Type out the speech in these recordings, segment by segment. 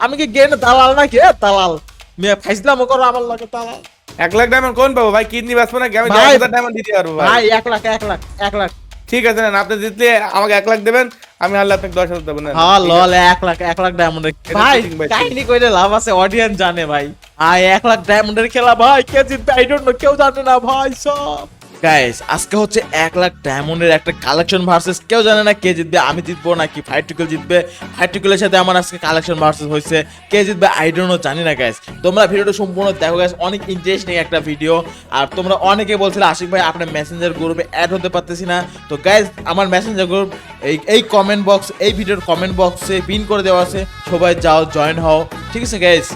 আমি কি গেন দালাল নাকি? এ দালাল। মেয়ে ফাইজলামও করো আমার লাগে দালাল। এক লাখ ডায়মন্ড কোন পাবো ভাই কিডনি বাঁচবো নাকি? আমি দশ হাজার ডায়মন্ড দিতে পারব ভাই। এক লাখ এক লাখ এক লাখ। ঠিক আছে না আপনি জিতলে আমাকে এক লাখ দেবেন আমি হারলে আপনাকে দশ হাজার দেবো না হ্যাঁ লল এক লাখ এক লাখ ডায়মন্ডের ভাই, কাহিনী কইলে লাভ আছে অডিয়েন্স জানে ভাই। আয় এক লাখ ডায়মন্ডের খেলা ভাই কে জিতবে? আই ডোন্ট নো কেউ জানে না ভাই সব। গাইস আজকে হচ্ছে এক লাখ ডায়মন্ডের একটা কালেকশন ভার্সেস কেউ জানে না কে জিতবে, আমি জিতবো নাকি ফাইভ টুকেল জিতবে? ফাইভ সাথে আমার আজকে কালেকশন ভার্সেস হয়েছে, কে জিতবে আই ডোন্ট নো জানি না গাইস তোমরা ভিডিওটা সম্পূর্ণ দেখো গাইস অনেক ইন্টারেস্টিং একটা ভিডিও আর তোমরা অনেকে বলছিলে, আশিক ভাই, আপনার মেসেঞ্জার গ্রুপে অ্যাড হতে পারতেছি না। তো গাইস আমার মেসেঞ্জার গ্রুপ এই এই কমেন্ট বক্স এই ভিডিওর কমেন্ট বক্সে পিন করে দেওয়া আছে। সবাই যাও জয়েন হও। ঠিক আছে গাইস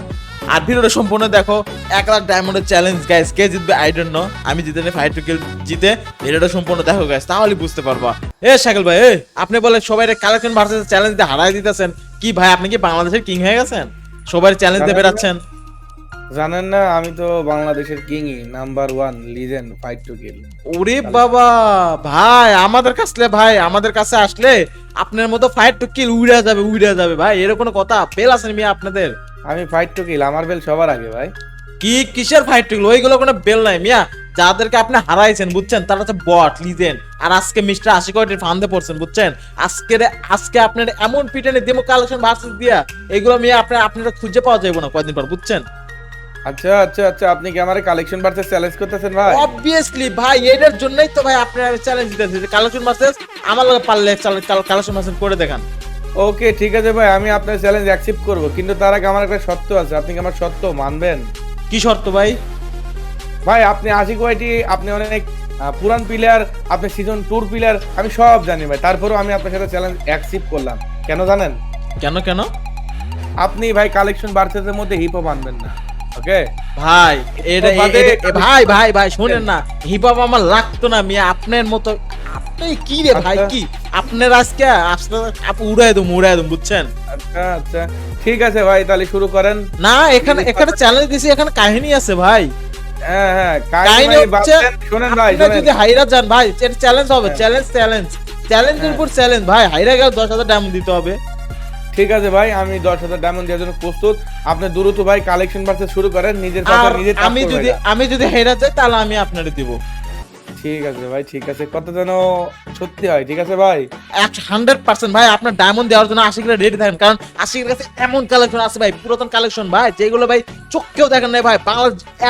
আর ভিডিওটা সম্পূর্ণ দেখো এক লাখ ডায়মন্ডের চ্যালেঞ্জ গাইস কে জিতবে? আই ডোন্ট নো আমি জিতে নি ফাইভ টুকেল জিতে ভিডিওটা সম্পূর্ণ দেখো গাইস তাহলে বুঝতে পারবা। এ শাকিল ভাই এ আপনি বলে সবাই কালেকশন ভার্সেস চ্যালেঞ্জ দিয়ে হারাই দিতেছেন। কি ভাই আপনি কি বাংলাদেশের কিং হয়ে গেছেন? সবাই চ্যালেঞ্জ দিয়ে বেরাচ্ছেন জানেন না আমি তো বাংলাদেশের কিংই number one legend fight to kill ওরে বাবা ভাই আমাদের কাছে ভাই আমাদের কাছে আসলে আপনার মতো ফাইট টু কিল উড়ে যাবে উড়ে যাবে ভাই। এরকম কোনো কথা পেল আছেন মিয়া আপনাদের? আমি ফাইট টু কিল আমার বেল সবার আগে ভাই। কি কিসের ফাইট টুকলো ওইগুলো কোনো বেল নাই মিয়া। যাদেরকে আপনি হারাইছেন বুঝছেন? তারা হচ্ছে বট লিজেন্ড আর আজকে মিস্টার আশি কোটির ফান্দে পড়ছেন বুঝছেন? আজকে আজকে আপনার এমন পিটানে ডেমো কালেকশন ভার্সেস দিয়া এগুলো মিয়া আপনার আপনারা খুঁজে পাওয়া যাবে না কয়দিন পর বুঝছেন? আচ্ছা আচ্ছা আচ্ছা আপনি কি আমার কালেকশন ভার্সেস চ্যালেঞ্জ করতেছেন ভাই? অবভিয়াসলি ভাই এটার জন্যই তো ভাই আপনার চ্যালেঞ্জ দিতেছি কালেকশন ভার্সেস আমার লগে পারলে কালেকশন ভার্সেস করে দেখান। ওকে ঠিক আছে ভাই আমি আপনার চ্যালেঞ্জ অ্যাকসেপ্ট করব। কিন্তু তার আগে আমার একটা শর্ত আছে। আপনি কি আমার শর্ত মানবেন? কি শর্ত ভাই? ভাই আপনি আশিক ওয়াইটি আপনি অনেক পুরান প্লেয়ার আপনি সিজন টুর প্লেয়ার আমি সব জানি ভাই। তারপরেও আমি আপনার সাথে চ্যালেঞ্জ অ্যাকসেপ্ট করলাম। কেন জানেন? কেন কেন? আপনি ভাই কালেকশন বার্সেসের মধ্যে হিপ হপ আনবেন না। ওকে ভাই এটা ভাই ভাই ভাই শুনেন না। হিপ হপ আমার লাগতো না মিয়া। আপনার মতো আপনি কি রে ভাই আচ্ছা। কি? আপনার আজকে আপু উড়াই দুম বুঝছেন? আচ্ছা আচ্ছা। ঠিক আছে ভাই তাহলে শুরু করেন। না এখানে এখানে চ্যালেঞ্জ দিছি এখানে কাহিনী আছে ভাই। হ্যাঁ হ্যাঁ কাহিনী কাহিনী হচ্ছে শোনেন ভাই যদি হাইরা যান ভাই এটা চ্যালেঞ্জ হবে হ্যাঁ। চ্যালেঞ্জ চ্যালেঞ্জ চ্যালেঞ্জের। উপর চ্যালেঞ্জ ভাই হাইরা গেলে দশ হাজার ডায়মন্ড দিতে হবে। ঠিক আছে ভাই আমি দশ হাজার ডায়মন্ড দেওয়ার জন্য প্রস্তুত। আপনি দ্রুত ভাই কালেকশন ভার্সেস শুরু করেন নিজের আমি যদি আমি যদি হেরা যাই তাহলে আমি আপনারে দিব। ঠিক আছে ভাই ঠিক আছে। কত যেন সত্যি হয় ঠিক আছে ভাই? হান্ড্রেড পার্সেন্ট ভাই আপনার ডায়মন্ড দেওয়ার জন্য আশিকরা রেডি থাকেন কারণ আশিকের কাছে এমন কালেকশন আছে ভাই পুরাতন কালেকশন ভাই যেগুলো ভাই চোখকেও দেখেন নাই ভাই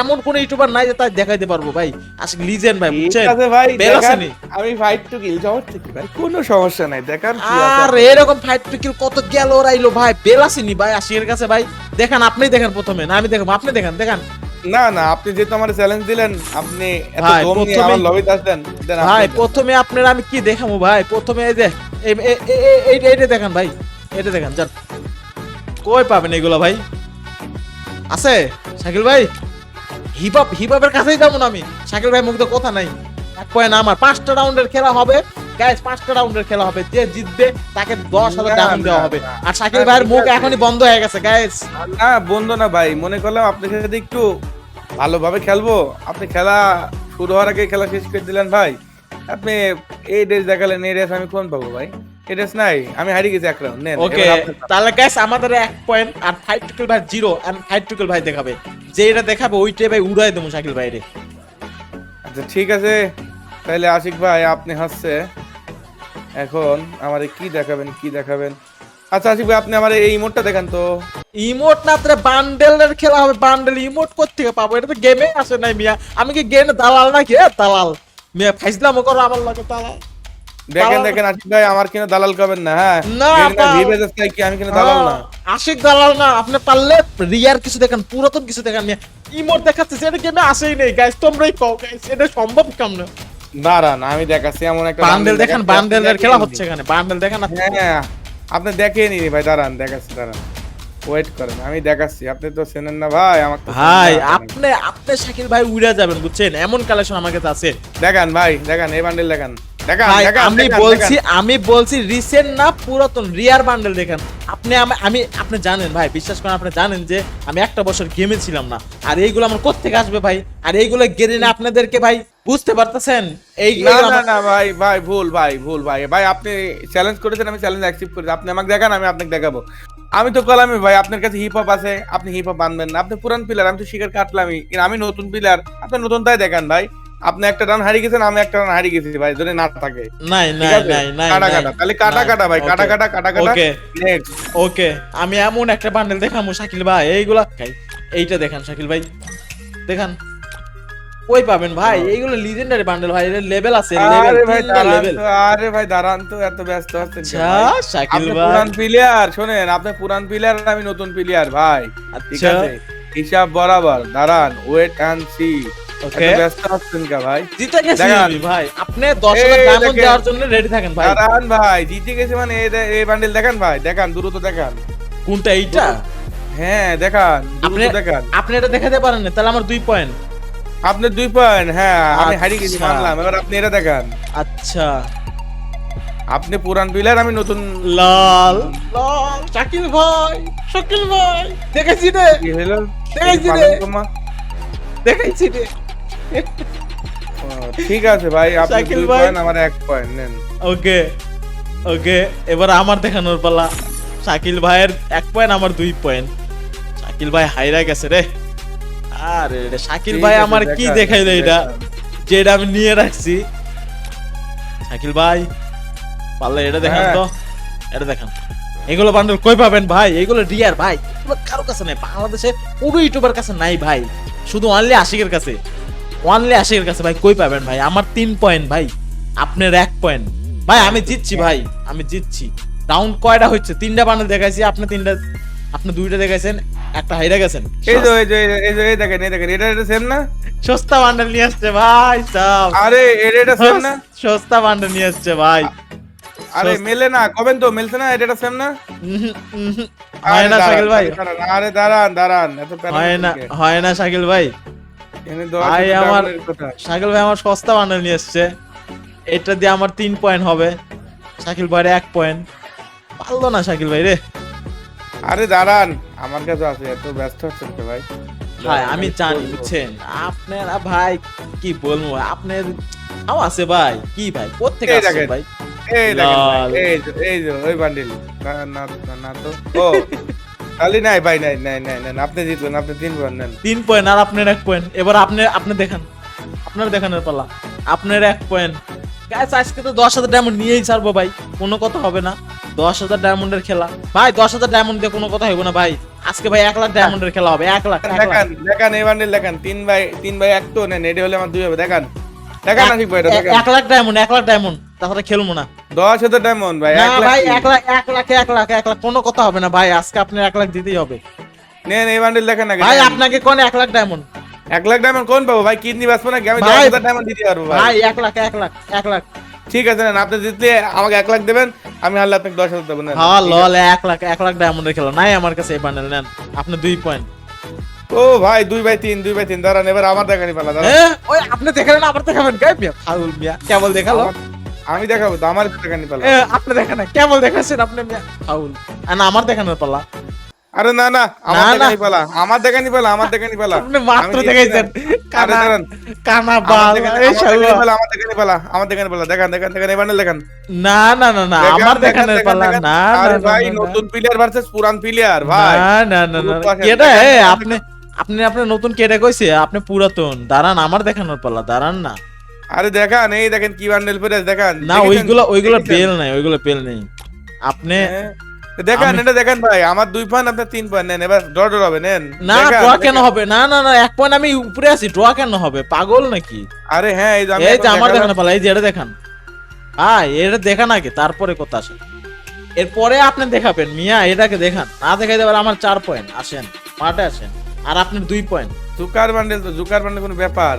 এমন কোন ইউটিউবার নাই যে তাই দেখাইতে পারব ভাই। আশিক লিজেন্ড ভাই ঠিক বুঝছেন? আছে ভাই দেখান। আমি ফাইট টু কিল কি ভাই? কোনো সমস্যা নাই দেখান কি আছে আর এরকম ফাইট টুকিল কত গেল রাইলো ভাই বেল ভাই আশিকের কাছে ভাই। দেখান আপনি দেখেন প্রথমে না আমি দেখব আপনি দেখেন দেখান। না না আপনি যেহেতু আমার চ্যালেঞ্জ দিলেন আপনি এত দম নিয়ে আমার লবিতে আসলেন ভাই প্রথমে আপনার আমি কি দেখাবো ভাই? প্রথমে এই যে এইটা দেখান ভাই। এটা দেখান যান। কই পাবেন এগুলো ভাই? আছে? শাকিল ভাই? কাছেই যাব না আমি। শাকিল ভাই মুখ তো কথা নাই। এক পয়েন্ট আমার। পাঁচটা রাউন্ডের খেলা হবে। গাইস পাঁচটা রাউন্ডের খেলা হবে। যে জিতবে তাকে দশ হাজার ডায়মন্ড দেওয়া হবে। আর শাকিল ভাইয়ের মুখ। এখনই বন্ধ হয়ে গেছে গাইস না বন্ধু না ভাই। মনে করলাম আপনার সাথে একটু ভালোভাবে খেলব। আপনি খেলা শুরু হওয়ার আগে খেলা শেষ করে দিলেন ভাই। আপনি এই ড্রেস দেখালেন এই ড্রেস আমি কোন পাবো ভাই? এই ড্রেস নাই আমি হারিয়ে গেছি এক রাউন্ড নেন। ওকে। তাহলে গাইস আমাদের এক পয়েন্ট আর ফাইভ টুকেল ভাই জিরো আর ফাইভ টুকেল ভাই দেখাবে। যে এটা দেখাবে ওইটাই ভাই উড়াই দেবো শাকিল ভাইরে। আচ্ছা ঠিক আছে। তাহলে আশিক ভাই আপনি হচ্ছে এখন আমারে কি দেখাবেন কি দেখাবেন? আচ্ছা আশিক ভাই আপনি আমার এই ইমোটটা দেখান তো। ইমোট না তোর বান্ডেলের খেলা হবে বান্ডেল ইমোট কোথেকে পাবো? এটা তো গেমে আসে নাই মিয়া। আমি কি গেমে দালাল নাকি? দালাল। মিয়া ফাইজলামও করো আমার লাগে দালাল। দেখেন দেখেন আশিক ভাই আমার কিনা দালাল করবেন না হ্যাঁ? না, ভিভেজাস চাই কি আমি কিনা দালাল না? আশিক দালাল না আপনি পারলে রিয়ার কিছু দেখেন পুরাতন কিছু দেখেন মিয়া। ইমোট দেখাচ্ছে সেটা গেমে আসেই নেই গাইস তোমরাই কও গাইস এটা সম্ভব কাম না দাঁড়ান আমি দেখাচ্ছি এমন একটা বান্ডেল দেখেন বান্ডেলের খেলা হচ্ছে এখানে বান্ডেল দেখেন না হ্যাঁ আপনি দেখেনি ভাই দাঁড়ান দেখাচ্ছি দাঁড়ান। ওয়েট করেন আমি দেখাচ্ছি। আপনি তো চেনেন না ভাই আমাকে ভাই আপনি আপনি শাকিল ভাই উড়া যাবেন বুঝছেন? এমন কালেকশন আমার কাছে আছে। দেখান ভাই দেখান এই বান্ডেল দেখান। আমি বলছি আমি বলছি রিসেন্ট না পুরাতন রিয়ার বান্ডেল দেখেন। আপনি আমি আপনি জানেন ভাই বিশ্বাস করেন আপনি জানেন যে আমি একটা বছর গেমে ছিলাম না। আর এইগুলো আমার কোত্থেকে আসবে ভাই? আর এইগুলো গেলে না আপনাদেরকে ভাই বুঝতে পারতেছেন? এই না না না ভাই ভাই ভুল ভাই ভুল ভাই। ভাই আপনি চ্যালেঞ্জ করেছেন আমি চ্যালেঞ্জ অ্যাকসেপ্ট করেছি। আপনি আমাকে দেখান আমি আপনাকে দেখাবো। আমি তো কলামি ভাই আপনার কাছে হিপ হপ আছে আপনি হিপ হপ আনবেন না। আপনি পুরান প্লেয়ার আমি তো শিকার কাটলামই কিন্তু আমি নতুন প্লেয়ার আপনি নতুন তাই দেখান ভাই। আপনি একটা রান হারিয়ে গেছেন আমি একটা রান হারিয়ে গেছি ভাই যদি না থাকে। নাই নাই নাই নাই কাটা কাটা তাহলে কাটা কাটা ভাই কাটা কাটা কাটা কাটা। ওকে ওকে আমি এমন একটা বান্ডেল দেখামু শাকিল ভাই এইগুলা। এইটা দেখান শাকিল ভাই। দেখান। কই পাবেন ভাই? এইগুলো লিজেন্ডারি বান্ডেল ভাই এর লেভেল আছে লেভেল আরে ভাই দাঁড়ান লেভেল তো আরে ভাই দাঁড়ান তো এত ব্যস্ত আছেন আচ্ছা শাকিল ভাই। পুরান প্লেয়ার শোনেন আপনি পুরান প্লেয়ার আমি নতুন প্লেয়ার ভাই। ঠিক আচ্ছা। আছে? হিসাব বরাবর দাঁড়ান ওয়েট সি ওকে ব্যস্ত আছেন কা ভাই? জিতে গেছি ভাই আপনি 10000 এই ডায়মন্ড দেখেন। দেওয়ার জন্য রেডি থাকেন ভাই। দাঁড়ান ভাই জিতে গেছে মানে এই বান্ডেল দেখান ভাই দেখান দ্রুত দেখান। কোনটা এইটা? হ্যাঁ দেখান দ্রুত দেখান। আপনি এটা দেখাতে পারেন না তাহলে আমার দুই পয়েন্ট আপনি দুই পয়েন্ট হ্যাঁ আমি হারিয়ে গেছি আচ্ছা। মানলাম। এবার আপনি এটা দেখান। আচ্ছা। আপনি পুরান প্লেয়ার আমি নতুন লাল। লাল। শাকিল ভাই শাকিল ভাই দেখেছি রে। কি হলো? দেখেছি রে। দেখেছি রে। ও, ঠিক আছে ভাই আপনি শাকিল দুই ভাই। পয়েন্ট আমার এক পয়েন্ট নেন। ওকে ওকে এবার আমার দেখানোর পালা। শাকিল ভাইয়ের এক পয়েন্ট আমার দুই পয়েন্ট শাকিল ভাই হাইরা গেছে রে। আরে শাকিল ভাই আমার কি দেখাইলো এটা? আমি নিয়ে রাখছি। শাকিল ভাই পারলে এটা দেখান হ্যাঁ। তো। এটা দেখান। এগুলো বান্ডেল কই পাবেন ভাই? এগুলো রিয়ার ভাই। কারও কাছে নাই বাংলাদেশে কোনো ইউটিউবার কাছে নাই ভাই। শুধু অনলি আশিকের কাছে। অনলি আশিকের কাছে ভাই কই পাবেন ভাই? আমার তিন পয়েন্ট ভাই। আপনার এক পয়েন্ট ভাই আমি জিতছি ভাই। আমি জিতছি। রাউন্ড কয়টা হচ্ছে? তিনটা বান্ডেল দেখাইছি আপনি তিনটা আপনি দুইটা দেখাইছেন একটা হাইরা গেছেন। এই যে এই যে এই যে এই দেখেন এই দেখেন এটা এটা সেম না? সস্তা বান্ডেল নিয়ে আসছে ভাই সব আরে এটা এটা সেম না? সস্তা বান্ডেল নিয়ে আসছে ভাই। আরে মেলে না কবেন তো মেলছে না এটা এটা সেম না? হয় না শাকিল ভাই। আরে দাঁড়ান দাঁড়ান এত হয় না হয় না শাকিল ভাই। ভাই, আমার- শাকিল ভাই আমার সস্তা বান্ডেল নিয়ে এসছে এটা দিয়ে আমার তিন পয়েন্ট হবে। শাকিল ভাইয়ের এক পয়েন্ট পারল না শাকিল ভাই রে। আরে দাঁড়ান আমার কাছে আছে এত ব্যস্ত হচ্ছেন তো ভাই? ভাই আমি জানি বুঝছেন? আপনারা ভাই কি বলব আপনার তাও আছে ভাই কি ভাই কোথেকে এই আসছে ভাই? এই দেখেন এই যে এই যে ওই বান্ডিল না না না, তো ও খালি নাই ভাই নাই নাই নাই নাই আপনি জিতলেন আপনি তিন বার নেন। তিন পয়েন্ট আর আপনার এক পয়েন্ট। এবার আপনি আপনি দেখান আপনার দেখানোর পালা। আপনার এক পয়েন্ট। গাইস আজকে তো দশ হাজার ডায়মন্ড নিয়েই ছাড়বো ভাই কোনো কথা হবে না। দশ হাজার ডায়মন্ডের খেলা। ভাই দশ হাজার ডায়মন্ড দিয়ে কোনো কথা হবে না ভাই। আজকে ভাই এক লাখ ডায়মন্ডের খেলা হবে এক লাখ দেখান দেখান এই বান্ডিল দেখান তিন বাই তিন বাই এক তো নেন এটা হলে আমার দুই হবে দেখান। দেখান আশিক ভাই এটা এক- লাখ ডায়মন্ড এক লাখ ডায়মন্ড তাহলে খেলব না। দশ হাজার ডায়মন্ড ভাই না এক লাখ ভাই এক লাখ এক লাখ এক লাখ এক লাখ কোনো কথা হবে না ভাই আজকে আপনি এক লাখ দিতেই হবে। নেন এই বান্ডিল দেখেন না ভাই আপনাকে কোন এক লাখ ডায়মন্ড এক লাখ ডায়মন্ড কোন পাবো? ভাই কিডনি বাঁচবো না আমি দশ হাজার ডায়মন্ড দিতে পারব ভাই। ভাই এক লাখ এক লাখ এক লাখ। ঠিক আছে নেন আপনি জিতলে আমাকে এক লাখ দেবেন আমি হারলে আপনাকে দশ হাজার দেবো নেন। হ্যাঁ লল এক লাখ এক লাখ ডায়মন্ডের খেলা। নাই আমার কাছে এই বান্ডেল নেন। আপনি দুই পয়েন্ট ও ভাই দুই বাই তিন দুই বাই তিন দাঁড়ান এবার আমার দেখানি পালা দাঁড়ান। ওই আপনি দেখালেন আবার দেখাবেন। গাই মিয়া। ফাউল মিয়া কেবল দেখাল? আমি দেখাবো তো আমার দেখানি পালা। আপনি দেখেন না কেবল দেখাচ্ছেন আপনি মিয়া। ফাউল। আর না আমার দেখানোর পালা। আরে না না আমার। দেখানি পালা আমার দেখানি পালা আমার দেখানি পালা। আপনি মাত্র দেখাইছেন। কানা কানা বাল এই শালা। পালা, আমার দেখানি পালা আমার দেখানি পালা। দেখান দেখান দেখান এই বান্ডেল দেখান। না না না না আমার দেখান, দেখানোর পালা না আরে ভাই নতুন প্লেয়ার ভার্সেস পুরান প্লেয়ার ভাই। না না না না। গ্রুপ আছে, কেডা দেখান, এ দেখান, আপনি আপনি আপনার নতুন কেটে কইছে? আপনি পুরাতন। দাঁড়ান আমার দেখানোর পালা দাঁড়ান না। আরে দেখান এই দেখেন কি বান্ডেল পরে দেখান। না? ওইগুলো ওইগুলো? পেল নাই ওইগুলো পেল নেই। আপনি হ্যাঁ। দেখান এটা দেখান ভাই আমার দুই পয়েন্ট আপনার তিন পয়েন্ট নেন এবার ডর ডর হবে নেন। না ড্র কেন হবে? না না না এক পয়েন্ট আমি উপরে আছি ড্র কেন হবে? পাগল নাকি? আরে হ্যাঁ এই যে আমি এই যে আমার দেখানো পালা এই যে এটা দেখান। হ্যাঁ এটা দেখান আগে তারপরে কথা আসে এরপরে আপনি দেখাবেন মিয়া এটাকে দেখান। না দেখাই দেবার আমার চার পয়েন্ট আসেন মাঠে আসেন। আর আপনার দুই পয়েন্ট জুকার বান্ডেল তো জুকার বান্ডেল কোনো ব্যাপার।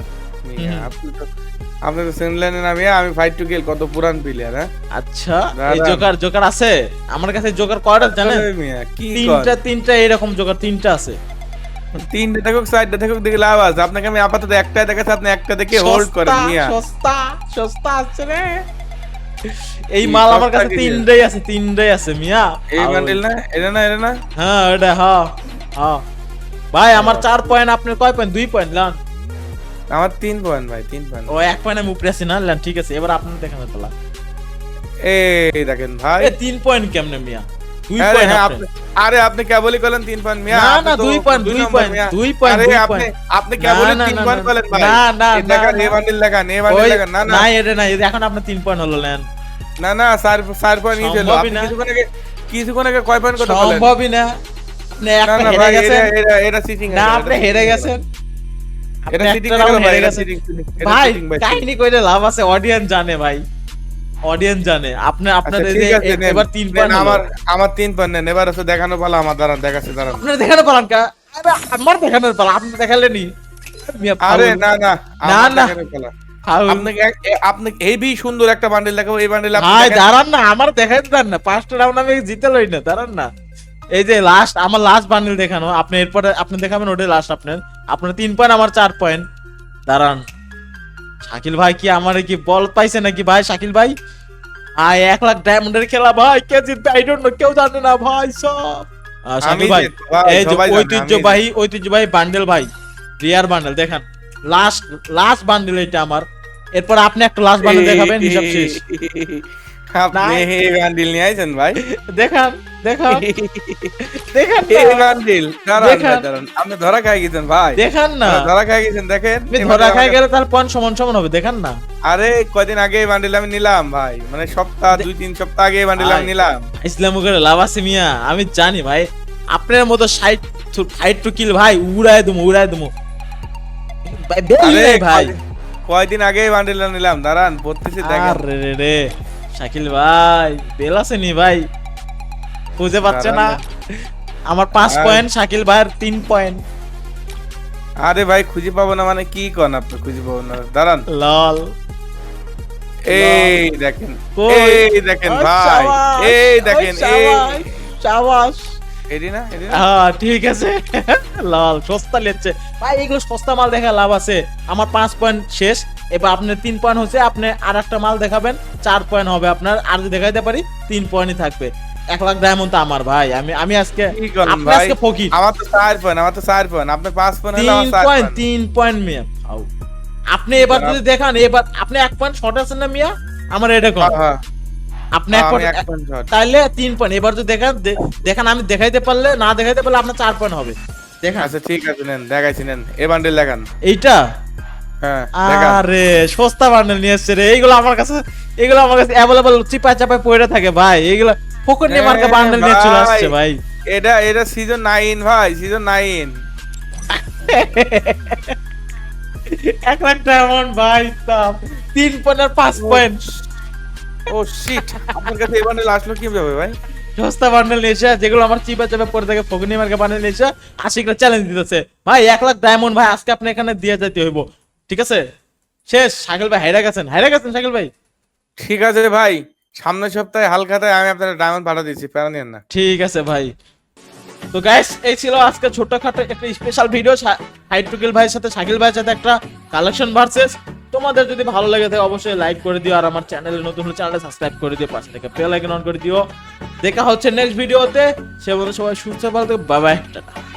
মিয়া, আপনি তো আপনি তো সেনলাইনে নামিয়ে আমি ফাইট টু কিল কত পুরান প্লেয়ার হ্যাঁ? আচ্ছা এই। জোকার জোকার আছে? আমার কাছে জোকার কয়টা জানেন? তিনটা তিনটা এরকম জোকার তিনটা আছে। তিনটে থাকুক চারটে থাকুক দেখে লাভ আছে। আপনাকে আমি আপাতত একটাই দেখাচ্ছি আপনি একটা দেখে হোল্ড করেন মিয়া। সস্তা সস্তা আছে রে। এই মাল আমার কাছে? তিনটাই আছে তিনটাই আছে মিয়া। এই বান্ডেল না? এটা না এটা না? হ্যাঁ এটা হ্যাঁ হ্যাঁ। ভাই আমার চার পয়েন্ট আপনার কয় পয়েন্ট দুই পয়েন্ট লান। আমার তিন পয়েন্ট ভাই তিন পয়েন্ট ও এক পয়েন্ট আমি উপরে আছি না ঠিক আছে এবার আপনার দেখানো পেলা। এই দেখেন ভাই। তিন পয়েন্ট কেমনে মিয়া? আরে হ্যাঁ, আপনি- কেবলই তিন পয়েন্ট মিয়া। না, না, দুই point, দুই মিয়া। দুই আরে আপনি আপনি কেবলই তিন পয়েন্ট ভাই। না, না, না, না। বান্ডিল বান্ডিল এটা না এখন আপনার তিন পয়েন্ট হলো নেন না না স্যার স্যার পয়েন্ট নিয়ে চলো আপনি। কিছুক্ষণ আগে কিছুক্ষণ আগে কয় পয়েন্ট কথা বলেন? সম্ভবই না। আপনি একটা হেরে গেছেন। এটা এটা চিটিং না আপনি হেরে গেছেন। আপনি এটা চিটিং ভাই এটা চিটিং ভাই কাহিনী কইলে লাভ আছে অডিয়েন্স জানে ভাই। অডিয়েন্স জানে। আপনি আপনার এই যে আচ্ছা, এবার তিন আমার আমার তিন পয়েন্ট নেন। এবার হচ্ছে দেখানো পালা আমার দাঁড়ান দেখাচ্ছে দাঁড়ান। আপনার দেখানো পালান কা? আরে আমার দেখানোর পালা আপনি দেখালেনি আরে না না না, না। আপনাকে আপনি হেভি সুন্দর একটা বান্ডেল দেখাবো এই বান্ডেল আপনি দাঁড়ান না আমার দেখাইতে দেন না। পাঁচটা রাউন্ড আমি জিতে লই না দাঁড়ান না। এই যে লাস্ট আমার লাস্ট বান্ডেল দেখানো আপনি এরপরে আপনি দেখাবেন ওটাই লাস্ট আপনার। আপনার তিন পয়েন্ট আমার চার পয়েন্ট দাঁড়ান। শাকিল ভাই কি আমার কি বল পাইছে নাকি ভাই শাকিল ভাই? আয় এক লাখ ডায়মন্ডের খেলা ভাই কে জিতবে? আই ডোন্ট নো কেউ জানে না ভাই সব। শাকিল ভাই এই যে ঐতিহ্যবাহী ঐতিহ্যবাহী বান্ডেল ভাই রিয়ার বান্ডেল দেখেন। লাস্ট লাস্ট বান্ডেল এটা আমার। এরপর আপনি একটা লাস্ট বান্ডেল দেখাবেন হিসাব শেষ। আপনি এই বান্ডিল নিয়ে আইছেন ভাই? দেখান দেখান। দেখান এই। বান্ডিল দাঁড়ান দাঁড়ান। আপনি ধরা খাই গেছেন ভাই। দেখান না। ধরা খাই গেছেন দেখেন। ধরা খাই গেলে তার পয়েন্ট সমান সমান হবে দেখান না। আরে কয়দিন আগে এই বান্ডিল আমি নিলাম ভাই। মানে সপ্তাহ দুই তিন সপ্তাহ আগে এই বান্ডিল আমি নিলাম। ইসলাম করে লাভ আছে মিয়া আমি জানি ভাই। আপনার মতো সাইড ফাইট টু কিল ভাই উড়ায় দুমু উড়ায় দুমু ভাই, কয়দিন- আগে এই বান্ডিল নিলাম দাঁড়ান পড়তেছি দেখেন। আরে রে রে। শাকিল ভাই বেল আছে নি ভাই। বুঝে পাচ্ছে না। আমার পাঁচ পয়েন্ট শাকিল ভাইয়ের তিন পয়েন্ট আরে ভাই খুঁজে পাবো না মানে কি কন আপনি? খুঁজে পাবো না। দাঁড়ান। লল। এই দেখেন এই দেখেন ভাই এই দেখেন এই শাবাশ, শাবাশ এডি না এডি না? হ্যাঁ ঠিক আছে। লাল সস্তা লেচ্ছে ভাই এগুলো সস্তা মাল দেখা লাভ আছে। আমার পাঁচ পয়েন্ট শেষ। এবার আপনার তিন পয়েন্ট হচ্ছে আপনি আর একটা মাল দেখাবেন চার পয়েন্ট হবে আপনার আর যদি দেখাইতে পারি তিন পয়েন্টই থাকবে। এক লাখ ডায়মন্ড তো আমার ভাই আমি আমি আজকে আপনি আজকে ফকির। আমার তো চার পয়েন্ট আমার তো চার পয়েন্ট আপনি পাঁচ পয়েন্ট তিন পয়েন্ট তিন পয়েন্ট মিয়া। আপনি এবার যদি দেখান এবার আপনি এক পয়েন্ট শর্ট আছেন না মিয়া? আমার এটা কোন হ্যাঁ, আপনি এক পয়েন্ট। তাইলে তিন পয়েন্ট এবার যদি দেখান দেখান আমি দেখাইতে পারলে না দেখাইতে পারলে আপনার চার পয়েন্ট হবে। দেখান। আচ্ছা ঠিক আছে নেন দেখাইছি নেন। এ বান্ডেল দেখান। এইটা? হ্যাঁ আরে সস্তা বান্ডেল নিয়ে এসছে রে। এইগুলো আমার কাছে এগুলো আমার কাছে অ্যাভেলেবল চিপায় চাপায় পড়ে থাকে ভাই। এগুলো ফোকর নিয়ে মার্কা হ্যাঁ, বান্ডেল নিয়ে চলে আসছে ভাই। এটা এটা সিজন ভাই সিজন এক লাখ ডায়মন্ড ভাই তাপ তিন পয়েন্ট আর পাঁচ পয়েন্ট ও শিট আপনার কাছে এই বান্ডেল আসলো কীভাবে ভাই? সস্তা বান্ডেল নিয়ে এসে যেগুলো আমার চিপা চাপা পড়ে থাকে ফোকর মার্কা বান্ডেল নিয়ে এসে আশিকটা চ্যালেঞ্জ দিতেছে। ভাই এক লাখ ডায়মন্ড ভাই আজকে আপনি এখানে দিয়ে যেতে হইব। ঠিক আছে? শেষ শাকিল ভাই হাইরা গেছেন হাইরা গেছেন শাকিল ভাই। ঠিক আছে ভাই সামনের সপ্তাহে হালখাতায় আমি আপনার ডায়মন্ড পাঠা দিচ্ছি প্যারা নিয়েন না। ঠিক আছে ভাই। তো গাইস এই ছিল আজকে ছোটখাটো একটা স্পেশাল ভিডিও হাইট টুকিল ভাইয়ের সাথে শাকিল ভাইয়ের সাথে একটা কালেকশন ভার্সেস তোমাদের যদি ভালো লাগে থাকে অবশ্যই লাইক করে দিও আর আমার চ্যানেলে নতুন হলে চ্যানেলটা সাবস্ক্রাইব করে দিও পাশে থেকে বেল আইকন অন করে দিও। দেখা হচ্ছে নেক্সট ভিডিওতে সে বলে সবাই সুস্থ ভালো বাই বাই টাটা।